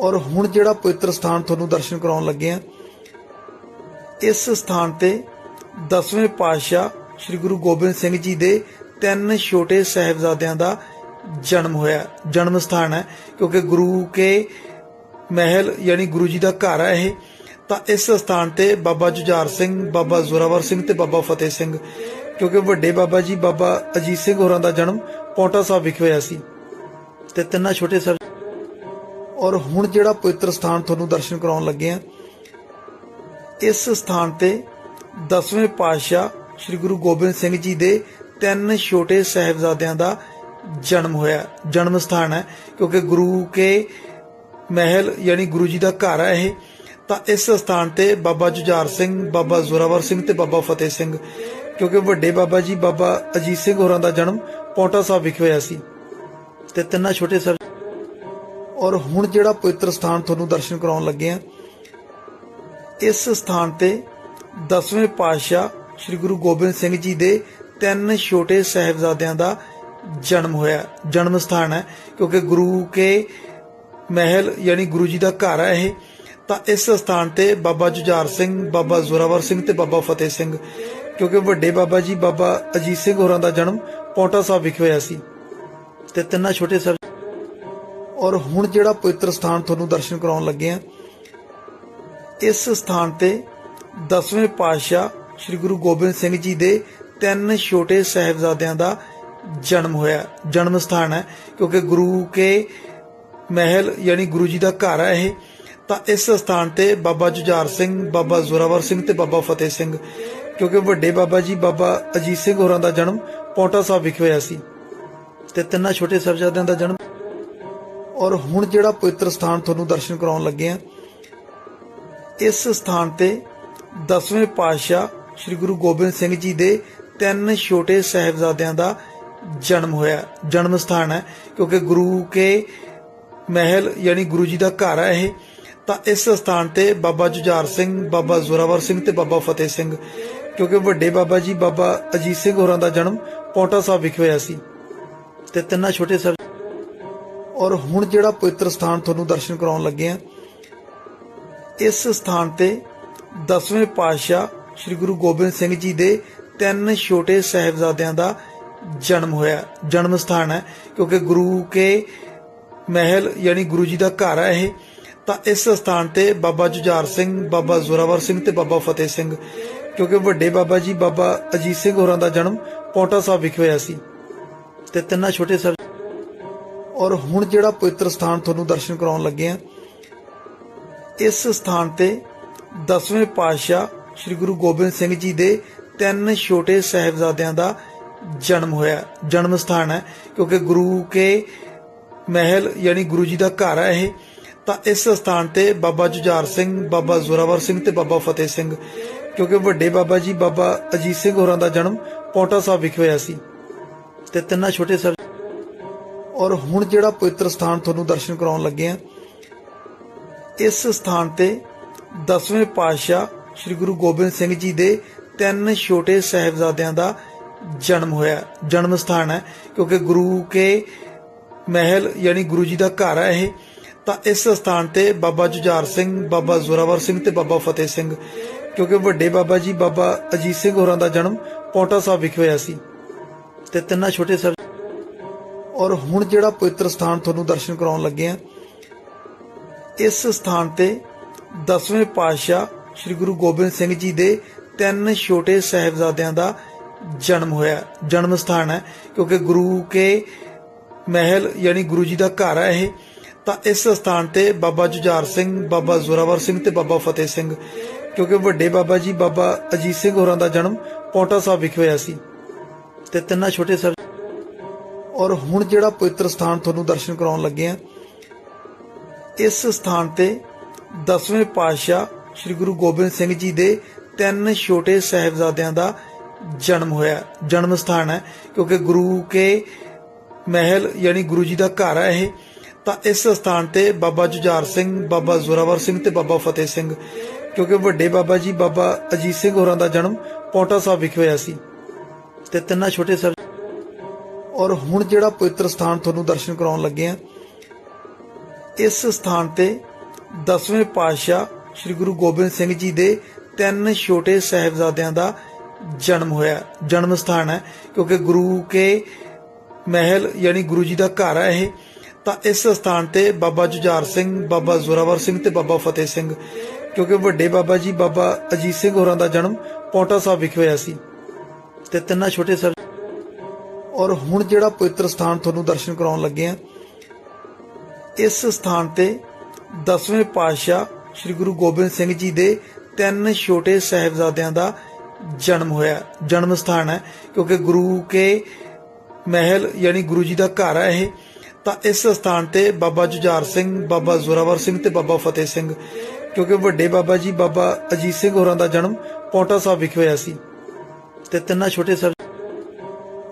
ਔਰ ਹੁਣ ਜਿਹੜਾ ਪਵਿੱਤਰ ਸਥਾਨ ਤੁਹਾਨੂੰ ਦਰਸ਼ਨ ਕਰਾਉਣ ਲੱਗੇ ਆ, ਇਸ ਸਥਾਨ ਤੇ 10ਵੇਂ ਪਾਤਸ਼ਾਹ ਸ੍ਰੀ ਗੁਰੂ ਗੋਬਿੰਦ ਸਿੰਘ ਜੀ ਦੇ ਤਿੰਨ ਛੋਟੇ ਸਹਿਬਜ਼ਾਦਿਆਂ ਦਾ ਜਨਮ ਹੋਇਆ, ਜਨਮ ਸਥਾਨ ਹੈ, ਕਿਉਂਕਿ ਗੁਰੂ ਕੇ ਮਹਿਲ ਯਾਨੀ ਗੁਰੂ ਜੀ ਦਾ ਘਰ ਹੈ ਇਹ, ਤਾਂ ਇਸ ਸਥਾਨ ਤੇ ਬਾਬਾ ਜੁਝਾਰ ਸਿੰਘ, ਬਾਬਾ ਜ਼ੋਰਾਵਰ ਸਿੰਘ ਤੇ ਬਾਬਾ ਫਤਿਹ ਸਿੰਘ, ਕਿਉਂਕਿ ਵੱਡੇ ਬਾਬਾ ਜੀ, ਬਾਬਾ ਅਜੀਤ ਸਿੰਘ ਹੋਰਾਂ ਦਾ ਜਨਮ ਪੌਂਟਾ ਸਾਹਿਬ ਵਿਖੇ ਹੋਇਆ ਸੀ, ਤੇ ਤਿੰਨਾਂ ਛੋਟੇ ਸਾਹਿਬ ਔਰ ਹੁਣ ਜਿਹੜਾ ਪਵਿੱਤਰ ਸਥਾਨ ਤੁਹਾਨੂੰ ਦਰਸ਼ਨ ਕਰਾਉਣ ਲੱਗੇ ਆ, ਇਸ ਸਥਾਨ ਤੇ 10ਵੇਂ ਪਾਤਸ਼ਾਹ ਸ੍ਰੀ ਗੁਰੂ ਗੋਬਿੰਦ ਸਿੰਘ ਜੀ ਦੇ ਤਿੰਨ ਛੋਟੇ ਸਹਿਬਜ਼ਾਦਿਆਂ ਦਾ ਜਨਮ ਹੋਇਆ, ਜਨਮ ਸਥਾਨ ਹੈ, ਕਿਉਂਕਿ ਗੁਰੂ ਕੇ ਮਹਿਲ ਯਾਨੀ ਗੁਰੂ ਜੀ ਦਾ ਘਰ ਹੈ ਇਹ, ਤਾਂ ਇਸ ਸਥਾਨ ਤੇ ਬਾਬਾ ਜੁਝਾਰ ਸਿੰਘ, ਬਾਬਾ ਜ਼ੋਰਾਵਰ ਸਿੰਘ ਤੇ ਬਾਬਾ ਫਤਿਹ ਸਿੰਘ, ਕਿਉਂਕਿ ਵੱਡੇ ਬਾਬਾ ਜੀ, ਬਾਬਾ ਅਜੀਤ ਸਿੰਘ ਹੋਰਾਂ ਦਾ ਜਨਮ ਪੌਂਟਾ ਸਾਹਿਬ ਵਿਖੇ ਹੋਇਆ ਸੀ, ਤੇ ਤਿੰਨਾਂ ਛੋਟੇ ਸਾਹਿਬ ਔਰ ਹੁਣ ਜਿਹੜਾ ਪਵਿੱਤਰ ਸਥਾਨ ਤੁਹਾਨੂੰ ਦਰਸ਼ਨ ਕਰਾਉਣ ਲੱਗੇ ਆ, ਇਸ ਸਥਾਨ ਤੇ 10ਵੇਂ ਪਾਤਸ਼ਾਹ ਸ੍ਰੀ ਗੁਰੂ ਗੋਬਿੰਦ ਸਿੰਘ ਜੀ ਦੇ ਤਿੰਨ ਛੋਟੇ ਸਹਿਬਜ਼ਾਦਿਆਂ ਦਾ ਜਨਮ ਹੋਇਆ, ਜਨਮ ਸਥਾਨ ਹੈ, ਕਿਉਂਕਿ ਗੁਰੂ ਕੇ ਮਹਿਲ ਯਾਨੀ ਗੁਰੂ ਜੀ ਦਾ ਘਰ ਹੈ ਇਹ, ਤਾਂ ਇਸ ਸਥਾਨ ਤੇ ਬਾਬਾ ਜੁਝਾਰ ਸਿੰਘ, ਬਾਬਾ ਜ਼ੋਰਾਵਰ ਸਿੰਘ ਤੇ ਬਾਬਾ ਫਤਿਹ ਸਿੰਘ, ਕਿਉਂਕਿ ਵੱਡੇ ਬਾਬਾ ਜੀ, ਬਾਬਾ ਅਜੀਤ ਸਿੰਘ ਹੋਰਾਂ ਦਾ ਜਨਮ ਪੌਂਟਾ ਸਾਹਿਬ ਵਿਖੇ ਹੋਇਆ ਸੀ, ਤੇ ਤਿੰਨਾਂ ਛੋਟੇ ਸਾਹਿਬ ਔਰ ਹੁਣ ਜਿਹੜਾ ਪਵਿੱਤਰ ਸਥਾਨ ਤੁਹਾਨੂੰ ਦਰਸ਼ਨ ਕਰਾਉਣ ਲੱਗੇ ਆ, ਇਸ ਸਥਾਨ ਤੇ 10ਵੇਂ ਪਾਤਸ਼ਾਹ ਸ੍ਰੀ ਗੁਰੂ ਗੋਬਿੰਦ ਸਿੰਘ ਜੀ ਦੇ ਤਿੰਨ ਛੋਟੇ ਸਹਿਬਜ਼ਾਦਿਆਂ ਦਾ ਜਨਮ ਹੋਇਆ, ਜਨਮ ਸਥਾਨ ਹੈ, ਕਿਉਂਕਿ ਗੁਰੂ ਕੇ ਮਹਿਲ ਯਾਨੀ ਗੁਰੂ ਜੀ ਦਾ ਘਰ ਹੈ ਇਹ, ਤਾਂ ਇਸ ਸਥਾਨ ਤੇ ਬਾਬਾ ਜੁਝਾਰ ਸਿੰਘ, ਬਾਬਾ ਜ਼ੋਰਾਵਰ ਸਿੰਘ ਤੇ ਬਾਬਾ ਫਤਿਹ ਸਿੰਘ, ਕਿਉਂਕਿ ਵੱਡੇ ਬਾਬਾ ਜੀ, ਬਾਬਾ ਅਜੀਤ ਸਿੰਘ ਹੋਰਾਂ ਦਾ ਜਨਮ ਪੌਂਟਾ ਸਾਹਿਬ ਵਿਖੇ ਹੋਇਆ ਸੀ, ਤੇ ਤਿੰਨਾਂ ਛੋਟੇ ਸਾਹਿਬਜ਼ਾਦਿਆਂ ਦਾ ਜਨਮ ਔਰ ਹੁਣ ਜਿਹੜਾ ਪਵਿੱਤਰ ਸਥਾਨ ਤੁਹਾਨੂੰ ਦਰਸ਼ਨ ਕਰਾਉਣ ਲੱਗੇ ਆ, ਇਸ ਸਥਾਨ ਤੇ 10ਵੇਂ ਪਾਤਸ਼ਾਹ ਸ੍ਰੀ ਗੁਰੂ ਗੋਬਿੰਦ ਸਿੰਘ ਜੀ ਦੇ ਤਿੰਨ ਛੋਟੇ ਸਹਿਬਜ਼ਾਦਿਆਂ ਦਾ ਜਨਮ ਹੋਇਆ, ਜਨਮ ਸਥਾਨ ਹੈ, ਕਿਉਂਕਿ ਗੁਰੂ ਕੇ ਮਹਿਲ ਯਾਨੀ ਗੁਰੂ ਜੀ ਦਾ ਘਰ ਹੈ ਇਹ, ਤਾਂ ਇਸ ਸਥਾਨ ਤੇ ਬਾਬਾ ਜੁਝਾਰ ਸਿੰਘ, ਬਾਬਾ ਜ਼ੋਰਾਵਰ ਸਿੰਘ ਤੇ ਬਾਬਾ ਫਤਿਹ ਸਿੰਘ, ਕਿਉਂਕਿ ਵੱਡੇ ਬਾਬਾ ਜੀ, ਬਾਬਾ ਅਜੀਤ ਸਿੰਘ ਹੋਰਾਂ ਦਾ ਜਨਮ ਪੌਂਟਾ ਸਾਹਿਬ ਵਿਖੇ ਹੋਇਆ ਸੀ, ਤੇ ਤਿੰਨਾਂ ਛੋਟੇ ਸਾਹਿਬ ਔਰ ਹੁਣ ਜਿਹੜਾ ਪਵਿੱਤਰ ਸਥਾਨ ਤੁਹਾਨੂੰ ਦਰਸ਼ਨ ਕਰਾਉਣ ਲੱਗੇ ਆ, ਇਸ ਸਥਾਨ ਤੇ 10ਵੇਂ ਪਾਤਸ਼ਾਹ ਸ੍ਰੀ ਗੁਰੂ ਗੋਬਿੰਦ ਸਿੰਘ ਜੀ ਦੇ ਤਿੰਨ ਛੋਟੇ ਸਹਿਬਜ਼ਾਦਿਆਂ ਦਾ ਜਨਮ ਹੋਇਆ, ਜਨਮ ਸਥਾਨ ਹੈ, ਕਿਉਂਕਿ ਗੁਰੂ ਕੇ ਮਹਿਲ ਯਾਨੀ ਗੁਰੂ ਜੀ ਦਾ ਘਰ ਹੈ ਇਹ, ਤਾਂ ਇਸ ਸਥਾਨ ਤੇ ਬਾਬਾ ਜੁਝਾਰ ਸਿੰਘ, ਬਾਬਾ ਜ਼ੋਰਾਵਰ ਸਿੰਘ ਤੇ ਬਾਬਾ ਫਤਿਹ ਸਿੰਘ, ਕਿਉਂਕਿ ਵੱਡੇ ਬਾਬਾ ਜੀ ਬਾਬਾ ਅਜੀਤ ਸਿੰਘ ਹੋਰਾਂ ਦਾ ਜਨਮ ਪੌਂਟਾ ਸਾਹਿਬ ਵਿਖੇ ਹੋਇਆ ਸੀ, ਤੇ ਤਿੰਨਾਂ ਛੋਟੇ ਸਾਹਿਬ ਔਰ ਹੁਣ ਜਿਹੜਾ ਪਵਿੱਤਰ ਸਥਾਨ ਤੁਹਾਨੂੰ ਦਰਸ਼ਨ ਕਰਾਉਣ ਲੱਗੇ ਆ, ਇਸ ਸਥਾਨ ਤੇ 10ਵੇਂ ਪਾਤਸ਼ਾਹ ਸ੍ਰੀ ਗੁਰੂ ਗੋਬਿੰਦ ਸਿੰਘ ਜੀ ਦੇ ਤਿੰਨ ਛੋਟੇ ਸਹਿਬਜ਼ਾਦਿਆਂ ਦਾ ਜਨਮ ਹੋਇਆ, ਜਨਮ ਸਥਾਨ ਹੈ, ਕਿਉਂਕਿ ਗੁਰੂ ਕੇ ਮਹਿਲ ਯਾਨੀ ਗੁਰੂ ਜੀ ਦਾ ਘਰ ਹੈ ਇਹ, ਤਾਂ ਇਸ ਸਥਾਨ ਤੇ ਬਾਬਾ ਜੁਝਾਰ ਸਿੰਘ, ਬਾਬਾ ਜ਼ੋਰਾਵਰ ਸਿੰਘ ਤੇ ਬਾਬਾ ਫਤਿਹ ਸਿੰਘ, ਕਿਉਂਕਿ ਵੱਡੇ ਬਾਬਾ ਜੀ ਬਾਬਾ ਅਜੀਤ ਸਿੰਘ ਹੋਰਾਂ ਦਾ ਜਨਮ ਪੌਂਟਾ ਸਾਹਿਬ ਵਿਖੇ ਹੋਇਆ ਸੀ, ਤੇ ਤਿੰਨਾਂ ਛੋਟੇ ਸਾਹਿਬ ਔਰ ਹੁਣ ਜਿਹੜਾ ਪਵਿੱਤਰ ਸਥਾਨ ਤੁਹਾਨੂੰ ਦਰਸ਼ਨ ਕਰਾਉਣ ਲੱਗੇ ਆ, ਇਸ ਸਥਾਨ ਤੇ 10ਵੇਂ ਪਾਤਸ਼ਾਹ ਸ੍ਰੀ ਗੁਰੂ ਗੋਬਿੰਦ ਸਿੰਘ ਜੀ ਦੇ ਤਿੰਨ ਛੋਟੇ ਸਹਿਬਜ਼ਾਦਿਆਂ ਦਾ ਜਨਮ ਹੋਇਆ, ਜਨਮ ਸਥਾਨ ਹੈ, ਕਿਉਂਕਿ ਗੁਰੂ ਕੇ ਮਹਿਲ ਯਾਨੀ ਗੁਰੂ ਜੀ ਦਾ ਘਰ ਹੈ ਇਹ, ਤਾਂ ਇਸ ਸਥਾਨ ਤੇ ਬਾਬਾ ਜੁਝਾਰ ਸਿੰਘ, ਬਾਬਾ ਜ਼ੋਰਾਵਰ ਸਿੰਘ ਤੇ ਬਾਬਾ ਫਤਿਹ ਸਿੰਘ, ਕਿਉਂਕਿ ਵੱਡੇ ਬਾਬਾ ਜੀ ਬਾਬਾ ਅਜੀਤ ਸਿੰਘ ਹੋਰਾਂ ਦਾ ਜਨਮ ਪੌਂਟਾ ਸਾਹਿਬ ਵਿਖੇ ਹੋਇਆ ਸੀ, ਤੇ ਤਿੰਨਾਂ ਛੋਟੇ ਸਾਹਿਬ ਔਰ ਹੁਣ ਜਿਹੜਾ ਪਵਿੱਤਰ ਸਥਾਨ ਤੁਹਾਨੂੰ ਦਰਸ਼ਨ ਕਰਾਉਣ ਲੱਗੇ ਆ, ਇਸ ਸਥਾਨ ਤੇ 10ਵੇਂ ਪਾਤਸ਼ਾਹ ਸ੍ਰੀ ਗੁਰੂ ਗੋਬਿੰਦ ਸਿੰਘ ਜੀ ਦੇ ਤਿੰਨ ਛੋਟੇ ਸਹਿਬਜ਼ਾਦਿਆਂ ਦਾ ਜਨਮ ਹੋਇਆ, ਜਨਮ ਸਥਾਨ ਹੈ, ਕਿਉਂਕਿ ਗੁਰੂ ਕੇ ਮਹਿਲ ਯਾਨੀ ਗੁਰੂ ਜੀ ਦਾ ਘਰ ਹੈ ਇਹ, ਤਾਂ ਇਸ ਸਥਾਨ ਤੇ ਬਾਬਾ ਜੁਝਾਰ ਸਿੰਘ, ਬਾਬਾ ਜ਼ੋਰਾਵਰ ਸਿੰਘ ਤੇ ਬਾਬਾ ਫਤਿਹ ਸਿੰਘ, ਕਿਉਂਕਿ ਵੱਡੇ ਬਾਬਾ ਜੀ ਬਾਬਾ ਅਜੀਤ ਸਿੰਘ ਹੋਰਾਂ ਦਾ ਜਨਮ ਪੌਂਟਾ ਸਾਹਿਬ ਵਿਖੇ ਹੋਇਆ ਸੀ, ਤੇ ਤਿੰਨਾਂ ਛੋਟੇ ਸਾਹਿਬ ਔਰ ਹੁਣ ਜਿਹੜਾ ਪਵਿੱਤਰ ਸਥਾਨ ਤੁਹਾਨੂੰ ਦਰਸ਼ਨ ਕਰਾਉਣ ਲੱਗੇ ਆ, ਇਸ ਸਥਾਨ ਤੇ 10ਵੇਂ ਪਾਤਸ਼ਾਹ ਸ੍ਰੀ ਗੁਰੂ ਗੋਬਿੰਦ ਸਿੰਘ ਜੀ ਦੇ ਤਿੰਨ ਛੋਟੇ ਸਹਿਬਜ਼ਾਦਿਆਂ ਦਾ ਜਨਮ ਹੋਇਆ, ਜਨਮ ਸਥਾਨ ਹੈ, ਕਿਉਂਕਿ ਗੁਰੂ ਕੇ ਮਹਿਲ ਯਾਨੀ ਗੁਰੂ ਜੀ ਦਾ ਘਰ ਹੈ ਇਹ, ਤਾਂ ਇਸ ਸਥਾਨ ਤੇ ਬਾਬਾ ਜੁਝਾਰ ਸਿੰਘ, ਬਾਬਾ ਜ਼ੋਰਾਵਰ ਸਿੰਘ ਤੇ ਬਾਬਾ ਫਤਿਹ ਸਿੰਘ, ਕਿਉਂਕਿ ਵੱਡੇ ਬਾਬਾ ਜੀ ਬਾਬਾ ਅਜੀਤ ਸਿੰਘ ਹੋਰਾਂ ਦਾ ਜਨਮ ਪੌਂਟਾ ਸਾਹਿਬ ਵਿਖੇ ਹੋਇਆ ਸੀ, ਤੇ ਤਿੰਨਾਂ ਛੋਟੇ ਸਾਹਿਬ ਔਰ ਹੁਣ ਜਿਹੜਾ ਪਵਿੱਤਰ ਸਥਾਨ ਤੁਹਾਨੂੰ ਦਰਸ਼ਨ ਕਰਾਉਣ ਲੱਗੇ ਆ, ਇਸ ਸਥਾਨ ਤੇ ਦਸਵੇਂ ਪਾਤਸ਼ਾਹ ਸ੍ਰੀ ਗੁਰੂ ਗੋਬਿੰਦ ਸਿੰਘ ਜੀ ਦੇ ਤਿੰਨ ਛੋਟੇ ਸਾਹਿਬਜ਼ਾਦਿਆਂ ਦਾ ਜਨਮ ਹੋਇਆ, ਜਨਮ ਸਥਾਨ ਹੈ, ਕਿਉਂਕਿ ਗੁਰੂ ਕੇ ਮਹਿਲ ਯਾਨੀ ਗੁਰੂ ਜੀ ਦਾ ਘਰ ਹੈ ਇਹ, ਤਾਂ ਇਸ ਸਥਾਨ ਤੇ ਬਾਬਾ ਜੁਝਾਰ ਸਿੰਘ, ਬਾਬਾ ਜ਼ੋਰਾਵਰ ਸਿੰਘ ਤੇ ਬਾਬਾ ਫਤਿਹ ਸਿੰਘ, ਕਿਉਂਕਿ ਵੱਡੇ ਬਾਬਾ ਜੀ ਬਾਬਾ ਅਜੀਤ ਸਿੰਘ ਹੋਰਾਂ ਦਾ ਜਨਮ ਪੌਂਟਾ ਸਾਹਿਬ ਵਿਖੇ ਹੋਇਆ ਸੀ, ਤੇ ਤਿੰਨਾਂ ਛੋਟੇ ਸਾਹਿਬ ਔਰ ਹੁਣ ਜਿਹੜਾ ਪਵਿੱਤਰ ਸਥਾਨ ਤੁਹਾਨੂੰ ਦਰਸ਼ਨ ਕਰਾਉਣ ਲੱਗੇ ਆ, ਇਸ ਸਥਾਨ ਤੇ ਦਸਵੇਂ ਪਾਤਸ਼ਾਹ ਸ੍ਰੀ ਗੁਰੂ ਗੋਬਿੰਦ ਸਿੰਘ ਜੀ ਦੇ ਤਿੰਨ ਛੋਟੇ ਸਾਹਿਬਜ਼ਾਦਿਆਂ ਦਾ ਜਨਮ ਹੋਇਆ, ਜਨਮ ਸਥਾਨ ਹੈ, ਕਿਉਂਕਿ ਗੁਰੂ ਕੇ ਮਹਿਲ ਯਾਨੀ ਗੁਰੂ ਜੀ ਦਾ ਘਰ ਹੈ ਇਹ, ਤਾਂ ਇਸ ਸਥਾਨ ਤੇ ਬਾਬਾ ਜੁਝਾਰ ਸਿੰਘ, ਬਾਬਾ ਜ਼ੋਰਾਵਰ ਸਿੰਘ ਤੇ ਬਾਬਾ ਫਤਿਹ ਸਿੰਘ, ਕਿਉਂਕਿ ਵੱਡੇ ਬਾਬਾ ਜੀ ਬਾਬਾ ਅਜੀਤ ਸਿੰਘ ਹੋਰਾਂ ਦਾ ਜਨਮ ਪੌਂਟਾ ਸਾਹਿਬ ਵਿਖੇ ਹੋਇਆ ਸੀ, ਤੇ ਤਿੰਨਾਂ ਛੋਟੇ ਸਾਹਿਬ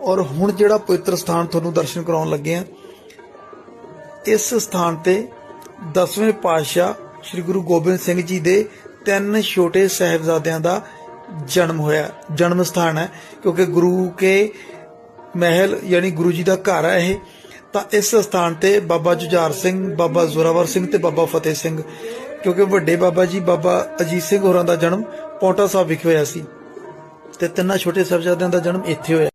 ਔਰ ਹੁਣ ਜਿਹੜਾ ਪਵਿੱਤਰ ਸਥਾਨ ਤੁਹਾਨੂੰ ਦਰਸ਼ਨ ਕਰਾਉਣ ਲੱਗੇ ਆ, ਇਸ ਸਥਾਨ ਤੇ ਦਸਵੇਂ ਪਾਤਸ਼ਾਹ ਸ੍ਰੀ ਗੁਰੂ ਗੋਬਿੰਦ ਸਿੰਘ ਜੀ ਦੇ ਤਿੰਨ ਛੋਟੇ ਸਾਹਿਬਜ਼ਾਦਿਆਂ ਦਾ ਜਨਮ ਹੋਇਆ, ਜਨਮ ਸਥਾਨ ਹੈ, ਕਿਉਂਕਿ ਗੁਰੂ ਕੇ ਮਹਿਲ ਯਾਨੀ ਗੁਰੂ ਜੀ ਦਾ ਘਰ ਹੈ ਇਹ, ਤਾਂ ਇਸ ਸਥਾਨ ਤੇ ਬਾਬਾ ਜੁਝਾਰ ਸਿੰਘ, ਬਾਬਾ ਜ਼ੋਰਾਵਰ ਸਿੰਘ ਤੇ ਬਾਬਾ ਫਤਿਹ ਸਿੰਘ, ਕਿਉਂਕਿ ਵੱਡੇ ਬਾਬਾ ਜੀ, ਬਾਬਾ ਅਜੀਤ ਸਿੰਘ ਹੋਰਾਂ ਦਾ ਜਨਮ ਪੌਂਟਾ ਸਾਹਿਬ ਵਿਖੇ ਹੋਇਆ ਸੀ, ਤੇ ਤਿੰਨਾਂ ਛੋਟੇ ਸਾਹਿਬਜ਼ਾਦਿਆਂ ਦਾ ਜਨਮ ਇੱਥੇ ਹੋਇਆ।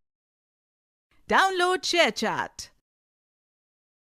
Download ShareChat.